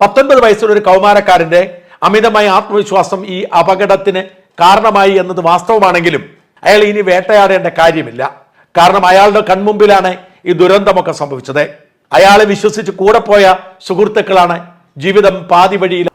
പത്തൊൻപത് വയസ്സുള്ള ഒരു കൗമാരക്കാരന്റെ അമിതമായ ആത്മവിശ്വാസം ഈ അപകടത്തിന് കാരണമായി എന്നത് വാസ്തവമാണെങ്കിലും അയാൾ ഇനി വേട്ടയാടേണ്ട കാര്യമില്ല. കാരണം അയാളുടെ കൺമുമ്പിലാണ് ഈ ദുരന്തമൊക്കെ സംഭവിച്ചത്. അയാളെ വിശ്വസിച്ച് കൂടെ പോയ സുഹൃത്തുക്കളാണ് ജീവിതം പാതി വഴിയിൽ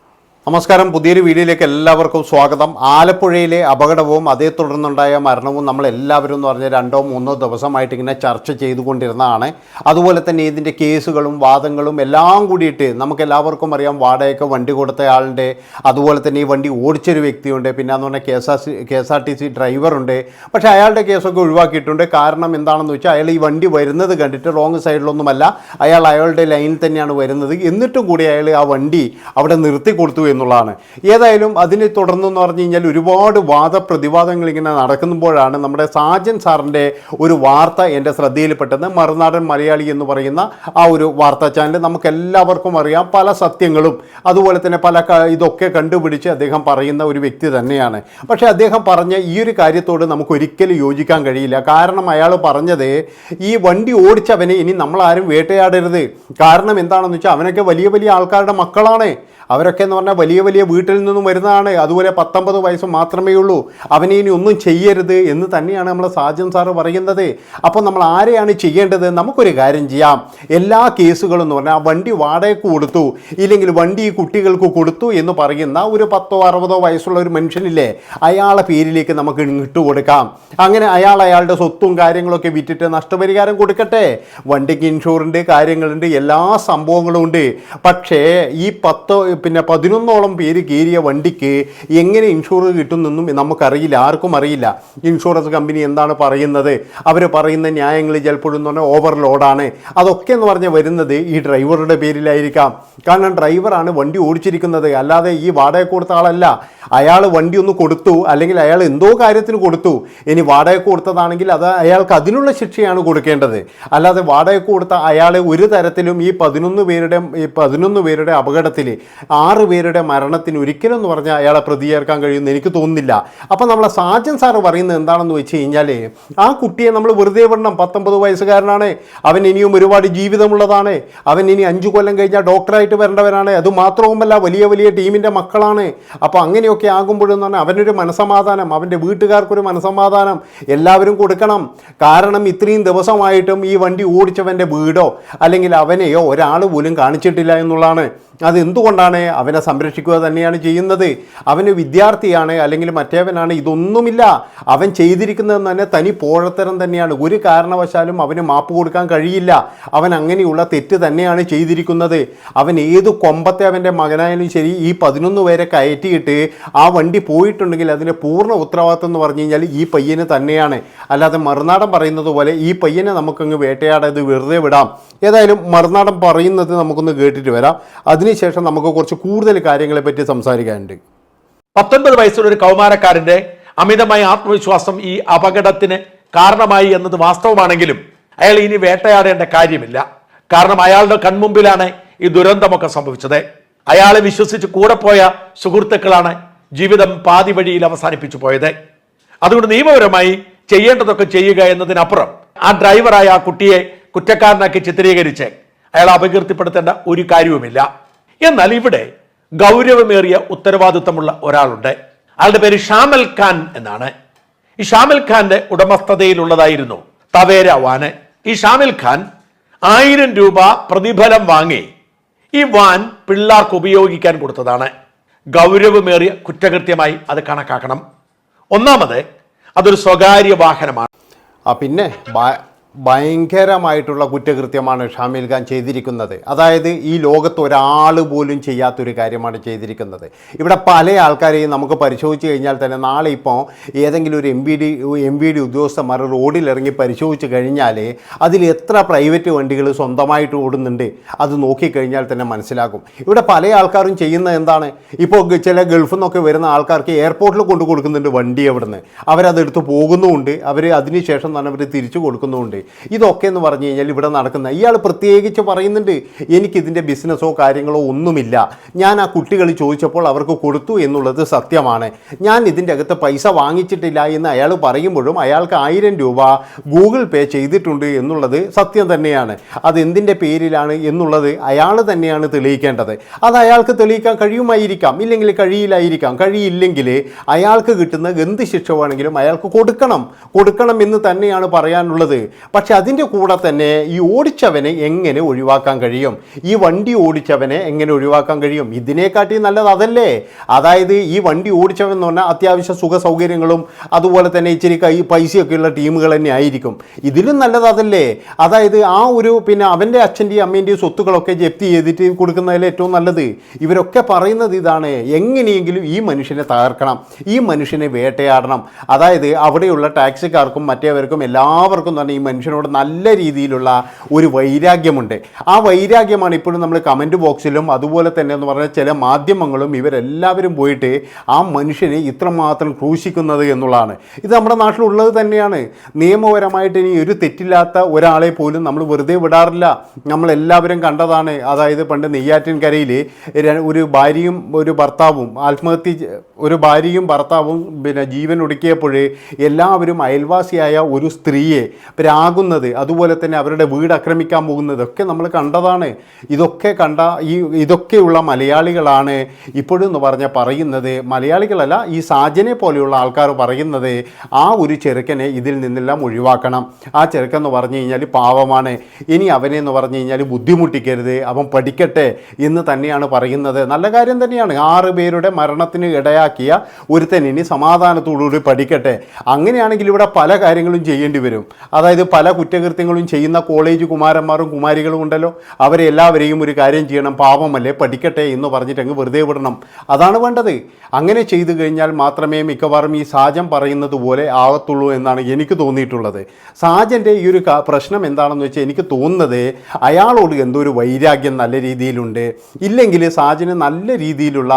നമസ്കാരം. പുതിയൊരു വീഡിയോയിലേക്ക് എല്ലാവർക്കും സ്വാഗതം. ആലപ്പുഴയിലെ അപകടവും അതേ തുടർന്നുണ്ടായ മരണവും നമ്മൾ എല്ലാവരും എന്ന് പറഞ്ഞ രണ്ടോ മൂന്നോ ദിവസമായിട്ട് ഇങ്ങനെ ചർച്ച ചെയ്തുകൊണ്ടിരുന്നതാണ്. അതുപോലെ തന്നെ ഇതിന്റെ കേസുകളും വാദങ്ങളും എല്ലാം കൂടിയിട്ട് നമുക്ക് എല്ലാവർക്കും അറിയാം വാടകയ്ക്ക് വണ്ടി കൊടുത്ത ആളുണ്ട്. അതുപോലെ തന്നെ ഈ വണ്ടി ഓടിച്ചൊരു വ്യക്തിയുണ്ട്. പിന്നെ എന്ന് പറഞ്ഞാൽ K S R C K S R T C ഡ്രൈവറുണ്ട്. പക്ഷേ അയാളുടെ കേസൊക്കെ ഒഴിവാക്കിയിട്ടുണ്ട്. കാരണം എന്താണെന്ന് വെച്ചാൽ അയാൾ ഈ വണ്ടി വരുന്നത് കണ്ടിട്ട് റോങ് സൈഡിലൊന്നുമല്ല. അയാൾ അയാളുടെ ലൈനിൽ തന്നെയാണ് വരുന്നത്. എന്നിട്ടും കൂടി അയാൾ ആ വണ്ടി അവിടെ നിർത്തി കൊടുത്തു എന്നുള്ളതാണ്. ഏതായാലും അതിനെ തുടർന്നെന്ന് പറഞ്ഞു കഴിഞ്ഞാൽ ഒരുപാട് വാദപ്രതിവാദങ്ങൾ ഇങ്ങനെ നടക്കുമ്പോഴാണ് നമ്മുടെ സാജൻ സാറിന്റെ ഒരു വാർത്ത എന്റെ ശ്രദ്ധയിൽപ്പെട്ടത്. മറുനാടൻ മലയാളി എന്ന് പറയുന്ന ആ ഒരു വാർത്താ ചാനൽ നമുക്ക് എല്ലാവർക്കും അറിയാം. പല സത്യങ്ങളും അതുപോലെ തന്നെ പല ഇതൊക്കെ കണ്ടുപിടിച്ച് അദ്ദേഹം പറയുന്ന ഒരു വ്യക്തി തന്നെയാണ്. പക്ഷേ അദ്ദേഹം പറഞ്ഞ ഈ ഒരു കാര്യത്തോട് നമുക്ക് ഒരിക്കലും യോജിക്കാൻ കഴിയില്ല. കാരണം അയാൾ പറഞ്ഞത് ഈ വണ്ടി ഓടിച്ചവനെ ഇനി നമ്മളാരും വേട്ടയാടരുത്. കാരണം എന്താണെന്ന് വെച്ചാൽ അവനൊക്കെ വലിയ വലിയ ആൾക്കാരുടെ മക്കളാണ്. അവരൊക്കെ എന്ന് പറഞ്ഞാൽ വലിയ വലിയ വീട്ടിൽ നിന്നും വരുന്നതാണ്. അതുപോലെ പത്തൊമ്പത് വയസ്സ് മാത്രമേ ഉള്ളൂ. അവനെ ഇനി ഒന്നും ചെയ്യരുത് എന്ന് തന്നെയാണ് നമ്മൾ സാജൻ സാറ് പറയുന്നത്. അപ്പോൾ നമ്മൾ ആരെയാണ് ചെയ്യേണ്ടത്? നമുക്കൊരു കാര്യം ചെയ്യാം. എല്ലാ കേസുകളും എന്ന് പറഞ്ഞാൽ വണ്ടി വാടകയ്ക്ക് കൊടുത്തു. ഇല്ലെങ്കിൽ വണ്ടി കുട്ടികൾക്ക് കൊടുത്തു എന്ന് പറയുന്ന ഒരു പത്തോ അറുപതോ വയസ്സുള്ള ഒരു മനുഷ്യനില്ലേ? അയാളെ പേരിലേക്ക് നമുക്ക് ഇട്ട് കൊടുക്കാം. അങ്ങനെ അയാൾ അയാളുടെ സ്വത്തും കാര്യങ്ങളൊക്കെ വിറ്റിട്ട് നഷ്ടപരിഹാരം കൊടുക്കട്ടെ. വണ്ടിക്ക് ഇൻഷുറുണ്ട് കാര്യങ്ങളുണ്ട് എല്ലാ സംഭവങ്ങളും ഉണ്ട്. പക്ഷേ ഈ പത്തോ പിന്നെ പതിനൊന്നോളം പേര് കയറിയ വണ്ടിക്ക് എങ്ങനെ ഇൻഷുറൻസ് കിട്ടുന്നൊന്നും നമുക്കറിയില്ല ആർക്കും അറിയില്ല. ഇൻഷുറൻസ് കമ്പനി എന്താണ് പറയുന്നത്? അവർ പറയുന്ന ന്യായങ്ങൾ ചിലപ്പോഴും എന്ന് പറഞ്ഞാൽ ഓവർലോഡാണ് അതൊക്കെ എന്ന് പറഞ്ഞാൽ വരുന്നത് ഈ ഡ്രൈവറുടെ പേരിലായിരിക്കാം. കാരണം ഡ്രൈവറാണ് വണ്ടി ഓടിച്ചിരിക്കുന്നത്. അല്ലാതെ ഈ വാടക കൊടുത്ത ആളല്ല. അയാൾ വണ്ടി ഒന്ന് കൊടുത്തു അല്ലെങ്കിൽ അയാൾ എന്തോ കാര്യത്തിന് കൊടുത്തു. ഇനി വാടക കൊടുത്തതാണെങ്കിൽ അത് അയാൾക്ക് അതിനുള്ള ശിക്ഷയാണ് കൊടുക്കേണ്ടത്. അല്ലാതെ വാടക കൊടുത്ത അയാൾ ഒരു തരത്തിലും ഈ പതിനൊന്ന് പേരുടെ ഈ പതിനൊന്ന് പേരുടെ അപകടത്തിൽ ആറ് പേരുടെ മരണത്തിന് ഒരിക്കലും എന്ന് പറഞ്ഞാൽ അയാളെ പ്രതിയേർക്കാൻ കഴിയുമെന്ന് എനിക്ക് തോന്നുന്നില്ല. അപ്പം നമ്മളെ സാജൻ സാറ് പറയുന്നത് എന്താണെന്ന് വെച്ച് കഴിഞ്ഞാൽ ആ കുട്ടിയെ നമ്മൾ വെറുതെ വിടണം. പത്തൊമ്പത് വയസ്സുകാരനാണ്. അവൻ ഇനിയും ഒരുപാട് ജീവിതമുള്ളതാണ്. അവൻ ഇനി അഞ്ചു കൊല്ലം കഴിഞ്ഞാൽ ഡോക്ടറായിട്ട് വരേണ്ടവനാണ്. അത് മാത്രവുമല്ല വലിയ വലിയ ടീമിന്റെ മക്കളാണ്. അപ്പോൾ അങ്ങനെയൊക്കെ ആകുമ്പോഴെന്ന് പറഞ്ഞാൽ അവനൊരു മനസമാധാനം അവന്റെ വീട്ടുകാർക്കൊരു മനസമാധാനം എല്ലാവരും കൊടുക്കണം. കാരണം ഇത്രയും ദിവസമായിട്ടും ഈ വണ്ടി ഓടിച്ചവന്റെ വീടോ അല്ലെങ്കിൽ അവനെയോ ഒരാൾ പോലും കാണിച്ചിട്ടില്ല എന്നുള്ളതാണ്. അത് എന്തുകൊണ്ടാണ് അവനെ സംരക്ഷിക്കുക തന്നെയാണ് ചെയ്യുന്നത്? അവന് വിദ്യാർത്ഥിയാണ് അല്ലെങ്കിൽ മറ്റേവനാണ് ഇതൊന്നുമില്ല. അവൻ ചെയ്തിരിക്കുന്നത് തന്നെ തനി പോഴത്തരം തന്നെയാണ്. ഒരു കാരണവശാലും അവന് മാപ്പ് കൊടുക്കാൻ കഴിയില്ല. അവൻ അങ്ങനെയുള്ള തെറ്റ് തന്നെയാണ് ചെയ്തിരിക്കുന്നത്. അവൻ ഏത് കൊമ്പത്തെ അവന്റെ മകനായാലും ശരി ഈ പതിനൊന്ന് പേരെ കയറ്റിയിട്ട് ആ വണ്ടി പോയിട്ടുണ്ടെങ്കിൽ അതിന്റെ പൂർണ ഉത്തരവാദിത്വം എന്ന് പറഞ്ഞു കഴിഞ്ഞാൽ ഈ പയ്യന് തന്നെയാണ്. അല്ലാതെ മറുനാടൻ പറയുന്നത് പോലെ ഈ പയ്യനെ നമുക്കങ്ങ് വേട്ടയാടത് വെറുതെ വിടാം. ഏതായാലും മറുനാടൻ പറയുന്നത് നമുക്കൊന്ന് കേട്ടിട്ട് വരാം. അതിനുശേഷം നമുക്ക് കുറച്ച് കൂടുതൽ കാര്യങ്ങളെ പറ്റി സംസാരിക്കാനുണ്ട്. പത്തൊൻപത് വയസ്സുള്ള ഒരു കൗമാരക്കാരന്റെ അമിതമായ ആത്മവിശ്വാസം ഈ അപകടത്തിന് കാരണമായി എന്നത് വാസ്തവമാണെങ്കിലും അയാൾ ഇനി വേട്ടയാടേണ്ട കാര്യമില്ല. കാരണം അയാളുടെ കൺമുമ്പിലാണ് ഈ ദുരന്തമൊക്കെ സംഭവിച്ചത്. അയാളെ വിശ്വസിച്ച് കൂടെ പോയ സുഹൃത്തുക്കളാണ് ജീവിതം പാതി വഴിയിൽ അവസാനിപ്പിച്ചു പോയത്. അതുകൊണ്ട് നിയമപരമായി ചെയ്യേണ്ടതൊക്കെ ചെയ്യുക എന്നതിനപ്പുറം ആ ഡ്രൈവറായ ആ കുട്ടിയെ കുറ്റക്കാരനാക്കി ചിത്രീകരിച്ച് അയാളെ അപകീർത്തിപ്പെടുത്തേണ്ട ഒരു കാര്യവുമില്ല. എന്നാൽ ഇവിടെ ഗൗരവമേറിയ ഉത്തരവാദിത്തമുള്ള ഒരാളുണ്ട്. അയാളുടെ പേര് ഷാമൽ ഖാൻ എന്നാണ്. ഈ ഷാമൽ ഖാന്റെ ഉടമസ്ഥതയിലുള്ളതായിരുന്നു തവേര വാൻ ഈ ഷാമിൽ ഖാൻ ആയിരം രൂപ പ്രതിഫലം വാങ്ങി ഈ വാൻ പിള്ളാർക്ക് ഉപയോഗിക്കാൻ കൊടുത്തതാണ്. ഗൗരവമേറിയ കുറ്റകൃത്യമായി അത് കണക്കാക്കണം. ഒന്നാമത് അതൊരു സ്വകാര്യ വാഹനമാണ്. ആ പിന്നെ ഭയങ്കരമായിട്ടുള്ള കുറ്റകൃത്യമാണ് ഷാമിൽ ഖാൻ ചെയ്തിരിക്കുന്നത്. അതായത് ഈ ലോകത്ത് ഒരാൾ പോലും ചെയ്യാത്തൊരു കാര്യമാണ് ചെയ്തിരിക്കുന്നത്. ഇവിടെ പല ആൾക്കാരെയും നമുക്ക് പരിശോധിച്ച് കഴിഞ്ഞാൽ തന്നെ നാളെ ഇപ്പോൾ ഏതെങ്കിലും ഒരു M V D M V D ഉദ്യോഗസ്ഥന്മാർ റോഡിലിറങ്ങി പരിശോധിച്ച് കഴിഞ്ഞാൽ അതിൽ എത്ര പ്രൈവറ്റ് വണ്ടികൾ സ്വന്തമായിട്ട് ഓടുന്നുണ്ട് അത് നോക്കിക്കഴിഞ്ഞാൽ തന്നെ മനസ്സിലാകും. ഇവിടെ പല ആൾക്കാരും ചെയ്യുന്നത് എന്താണ്? ഇപ്പോൾ ചില ഗൾഫിൽ നിന്നൊക്കെ വരുന്ന ആൾക്കാർക്ക് എയർപോർട്ടിൽ കൊണ്ടു കൊടുക്കുന്നുണ്ട് വണ്ടി അവിടുന്ന്. അവരതെടുത്ത് പോകുന്നുമുണ്ട്. അവർ അതിനുശേഷം തന്നെ അവർ തിരിച്ചു കൊടുക്കുന്നുമുണ്ട്. ഇതൊക്കെ എന്ന് പറഞ്ഞു കഴിഞ്ഞാൽ ഇവിടെ നടക്കുന്ന ഇയാൾ പ്രത്യേകിച്ച് പറയുന്നുണ്ട് എനിക്കിതിന്റെ ബിസിനസ്സോ കാര്യങ്ങളോ ഒന്നുമില്ല. ഞാൻ ആ കുട്ടികൾ ചോദിച്ചപ്പോൾ അവർക്ക് കൊടുത്തു എന്നുള്ളത് സത്യമാണ്. ഞാൻ ഇതിന്റെ അകത്ത് പൈസ വാങ്ങിച്ചിട്ടില്ല എന്ന് അയാൾ പറയുമ്പോഴും അയാൾക്ക് ആയിരം രൂപ ഗൂഗിൾ പേ ചെയ്തിട്ടുണ്ട് എന്നുള്ളത് സത്യം തന്നെയാണ്. അതെന്തിന്റെ പേരിലാണ് എന്നുള്ളത് അയാൾ തന്നെയാണ് തെളിയിക്കേണ്ടത്. അത് അയാൾക്ക് തെളിയിക്കാൻ കഴിയുമായിരിക്കാം. ഇല്ലെങ്കിൽ കഴിയില്ലായിരിക്കാം. കഴിയില്ലെങ്കിൽ അയാൾക്ക് കിട്ടുന്ന എന്ത് ശിക്ഷ വേണമെങ്കിലും അയാൾക്ക് കൊടുക്കണം. കൊടുക്കണം എന്ന് തന്നെയാണ് പറയാനുള്ളത്. പക്ഷെ അതിന്റെ കൂടെ തന്നെ ഈ ഓടിച്ചവനെ എങ്ങനെ ഒഴിവാക്കാൻ കഴിയും? ഈ വണ്ടി ഓടിച്ചവനെ എങ്ങനെ ഒഴിവാക്കാൻ കഴിയും? ഇതിനെക്കാട്ടി നല്ലത് അതല്ലേ? അതായത് ഈ വണ്ടി ഓടിച്ചവൻ എന്ന് പറഞ്ഞാൽ അത്യാവശ്യ സുഖ സൗകര്യങ്ങളും അതുപോലെ തന്നെ ഇച്ചിരി കൈ പൈസയൊക്കെയുള്ള ടീമുകൾ തന്നെ ആയിരിക്കും. ഇതിലും നല്ലത് അതല്ലേ? അതായത് ആ ഒരു പിന്നെ അവന്റെ അച്ഛന്റെയും അമ്മേന്റെയും സ്വത്തുക്കളൊക്കെ ജപ്തി ചെയ്തിട്ട് കൊടുക്കുന്നതിൽ ഏറ്റവും നല്ലത്. ഇവരൊക്കെ പറയുന്നത് ഇതാണ്. എങ്ങനെയെങ്കിലും ഈ മനുഷ്യനെ തകർക്കണം. ഈ മനുഷ്യനെ വേട്ടയാടണം. അതായത് അവിടെയുള്ള ടാക്സിക്കാർക്കും മറ്റേവർക്കും എല്ലാവർക്കും തന്നെ ഈ മനുഷ്യനോട് നല്ല രീതിയിലുള്ള ഒരു വൈരാഗ്യമുണ്ട്. ആ വൈരാഗ്യമാണ് ഇപ്പോഴും നമ്മൾ കമന്റ് ബോക്സിലും അതുപോലെ തന്നെ എന്ന് പറഞ്ഞാൽ ചില മാധ്യമങ്ങളും ഇവരെല്ലാവരും പോയിട്ട് ആ മനുഷ്യനെ ഇത്രമാത്രം ക്രൂശിക്കുന്നത് എന്നുള്ളതാണ്. ഇത് നമ്മുടെ നാട്ടിലുള്ളത് തന്നെയാണ്. നിയമപരമായിട്ട് ഇനി ഒരു തെറ്റില്ലാത്ത ഒരാളെ പോലും നമ്മൾ വെറുതെ വിടാറില്ല. നമ്മളെല്ലാവരും കണ്ടതാണ്. അതായത് പണ്ട് നെയ്യാറ്റിൻകരയിൽ ഒരു ഭാര്യയും ഒരു ഭർത്താവും ആത്മഹത്യ ഒരു ഭാര്യയും ഭർത്താവും പിന്നെ ജീവൻ ഒടുക്കിയപ്പോൾ എല്ലാവരും അയൽവാസിയായ ഒരു സ്ത്രീയെ പ്രാകുന്നത് അതുപോലെ തന്നെ അവരുടെ വീട് ആക്രമിക്കാൻ പോകുന്നതൊക്കെ നമ്മൾ കണ്ടതാണ്. ഇതൊക്കെ കണ്ട ഈ ഇതൊക്കെയുള്ള മലയാളികളാണ് ഇപ്പോഴെന്ന് പറഞ്ഞ പറയുന്നത്. മലയാളികളല്ല ഈ സാജനെ പോലെയുള്ള ആൾക്കാർ പറയുന്നത് ആ ഒരു ചെറുക്കനെ ഇതിൽ നിന്നെല്ലാം ഒഴിവാക്കണം. ആ ചെറുക്കൻ എന്ന് പറഞ്ഞു കഴിഞ്ഞാൽ പാവമാണ്. ഇനി അവനെ എന്ന് പറഞ്ഞു കഴിഞ്ഞാൽ ബുദ്ധിമുട്ടിക്കരുത്. അവൻ പഠിക്കട്ടെ എന്ന് തന്നെയാണ് പറയുന്നത്. നല്ല കാര്യം തന്നെയാണ്. ആറ് പേരുടെ മരണത്തിന് ഇടയാക്കിയ ഒരുത്തൻ ഇനി സമാധാനത്തോടുകൂടി പഠിക്കട്ടെ. അങ്ങനെയാണെങ്കിൽ ഇവിടെ പല കാര്യങ്ങളും ചെയ്യേണ്ടി വരും. അതായത് പല കുറ്റകൃത്യങ്ങളും ചെയ്യുന്ന കോളേജ് കുമാരന്മാരും കുമാരികളും ഉണ്ടല്ലോ. അവരെ എല്ലാവരെയും ഒരു കാര്യം ചെയ്യണം. പാപമല്ലേ പഠിക്കട്ടെ എന്ന് പറഞ്ഞിട്ട് അങ്ങ് വെറുതെ വിടണം. അതാണ് വേണ്ടത്. അങ്ങനെ ചെയ്തു കഴിഞ്ഞാൽ മാത്രമേ മിക്കവാറും ഈ സാജം പറയുന്നത് പോലെ ആകത്തുള്ളൂ എന്നാണ് എനിക്ക് തോന്നിയിട്ടുള്ളത്. സാജന്റെ ഈ ഒരു പ്രശ്നം എന്താണെന്ന് വെച്ചാൽ എനിക്ക് തോന്നുന്നത് അയാളോട് എന്തോ ഒരു വൈരാഗ്യം നല്ല രീതിയിലുണ്ട്. ഇല്ലെങ്കിൽ സാജന് നല്ല രീതിയിലുള്ള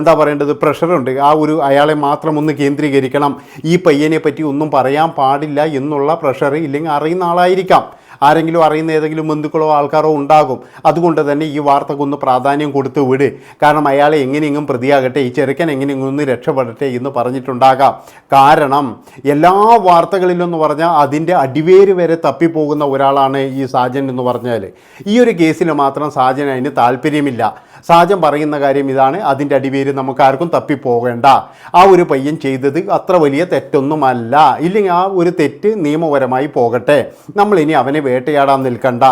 എന്താ പറയേണ്ടത് പ്രഷറുണ്ട് ആ ഒരു അയാളെ മാത്രം ഒന്ന് കേന്ദ്രീകരിക്കണം. ഈ പയ്യനെ പറ്റി ഒന്നും പറയാൻ പാടില്ല എന്നുള്ള പ്രഷർ ഇല്ലെങ്കിൽ അറിയുന്ന ആളായിരിക്കാം. ആരെങ്കിലും അറിയുന്ന ഏതെങ്കിലും ബന്ധുക്കളോ ആൾക്കാരോ ഉണ്ടാകും. അതുകൊണ്ട് തന്നെ ഈ വാർത്തക്കൊന്ന് പ്രാധാന്യം കൊടുത്ത് വിട്. കാരണം അയാളെ എങ്ങനെയെങ്കിലും പ്രതിയാകട്ടെ ഈ ചെറുക്കൻ എങ്ങനെയെങ്കിലും ഒന്ന് രക്ഷപ്പെടട്ടെ എന്ന് പറഞ്ഞിട്ടുണ്ടാകാം. കാരണം എല്ലാ വാർത്തകളിലെന്ന് പറഞ്ഞാൽ അതിന്റെ അടിവേര് വരെ തപ്പിപ്പോകുന്ന ഒരാളാണ് ഈ സാജൻ എന്ന് പറഞ്ഞാൽ ഈ ഒരു കേസിൽ മാത്രം സാജൻ അതിന് താല്പര്യമില്ല. സാജൻ പറയുന്ന കാര്യം ഇതാണ്. അതിന്റെ അടിവേര് നമുക്ക് ആർക്കും തപ്പിപ്പോകേണ്ട. ആ ഒരു പയ്യൻ ചെയ്തത് അത്ര വലിയ തെറ്റൊന്നുമല്ല. ഇല്ലെങ്കിൽ ആ ഒരു തെറ്റ് നിയമപരമായി പോകട്ടെ. നമ്മൾ ഇനി അവനെ വേട്ടയാടാൻ നിൽക്കണ്ട.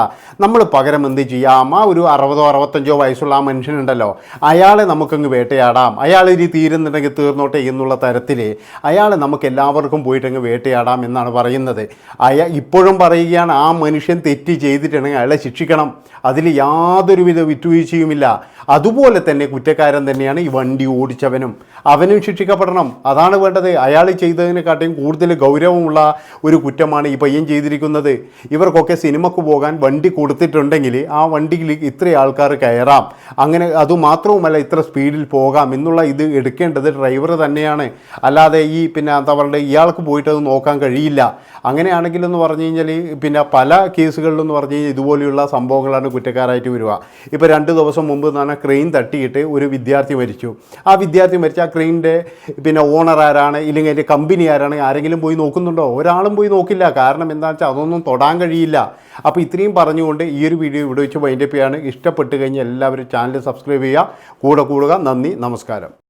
നമ്മൾ പകരം എന്ത് ചെയ്യാം? ആ ഒരു അറുപതോ അറുപത്തഞ്ചോ വയസ്സുള്ള ആ മനുഷ്യനുണ്ടല്ലോ. അയാളെ നമുക്കങ്ങ് വേട്ടയാടാം. അയാൾ ഇനി തീരുന്നുണ്ടെങ്കിൽ തീർന്നോട്ടെ എന്നുള്ള തരത്തിൽ അയാളെ നമുക്ക് എല്ലാവർക്കും പോയിട്ടങ്ങ് വേട്ടയാടാം എന്നാണ് പറയുന്നത്. അയാ ഇപ്പോഴും പറയുകയാണ് ആ മനുഷ്യൻ തെറ്റ് ചെയ്തിട്ടുണ്ടെങ്കിൽ അയാളെ ശിക്ഷിക്കണം. അതിൽ യാതൊരുവിധ വിട്ടുവീഴ്ചയുമില്ല. അതുപോലെ തന്നെ കുറ്റക്കാരൻ തന്നെയാണ് ഈ വണ്ടി ഓടിച്ചവനും. അവനും ശിക്ഷിക്കപ്പെടണം. അതാണ് വേണ്ടത്. അയാൾ ചെയ്തതിനെക്കാട്ടിയും കൂടുതൽ ഗൗരവമുള്ള ഒരു കുറ്റമാണ് ഈ പയ്യൻ ചെയ്തിരിക്കുന്നത്. ഇവർക്കൊക്കെ സിനിമക്ക് പോകാൻ വണ്ടി കൊടുത്തിട്ടുണ്ടെങ്കിൽ ആ വണ്ടിയിൽ ഇത്ര ആൾക്കാർ കയറാം. അങ്ങനെ അതുമാത്രവുമല്ല ഇത്ര സ്പീഡിൽ പോകാം എന്നുള്ള ഇത് എടുക്കേണ്ടത് ഡ്രൈവർ തന്നെയാണ്. അല്ലാതെ ഈ പിന്നെ അവരുടെ ഇയാൾക്ക് പോയിട്ട് അത് നോക്കാൻ കഴിയില്ല. അങ്ങനെയാണെങ്കിലെന്ന് പറഞ്ഞു കഴിഞ്ഞാൽ പിന്നെ പല കേസുകളിലെന്ന് പറഞ്ഞു കഴിഞ്ഞാൽ ഇതുപോലെയുള്ള സംഭവങ്ങളാണ് കുറ്റക്കാരായിട്ട് വരിക. ഇപ്പോൾ രണ്ട് ദിവസം മുമ്പ് പറഞ്ഞാൽ ക്രെയിൻ തട്ടിയിട്ട് ഒരു വിദ്യാർത്ഥി മരിച്ചു. ആ വിദ്യാർത്ഥി മരിച്ച ആ ക്രെയിനിന്റെ പിന്നെ ഓണർ ആരാണ് ഇല്ലെങ്കിൽ അതിന്റെ കമ്പനി ആരാണ് ആരെങ്കിലും പോയി നോക്കുന്നുണ്ടോ? ഒരാളും പോയി നോക്കില്ല. കാരണം എന്താണെന്ന് വെച്ചാൽ അതൊന്നും തൊടാൻ കഴിയില്ല. അപ്പോൾ ഇത്രയും പറഞ്ഞുകൊണ്ട് ഈ ഒരു വീഡിയോ ഇവിടെ വെച്ച് വൈൻഡപ്പ് ചെയ്യാണ് ഇഷ്ടപ്പെട്ട് കഴിഞ്ഞാൽ എല്ലാവരും ചാനൽ സബ്സ്ക്രൈബ് ചെയ്യുക. കൂടെ കൂടുക. നന്ദി. നമസ്കാരം.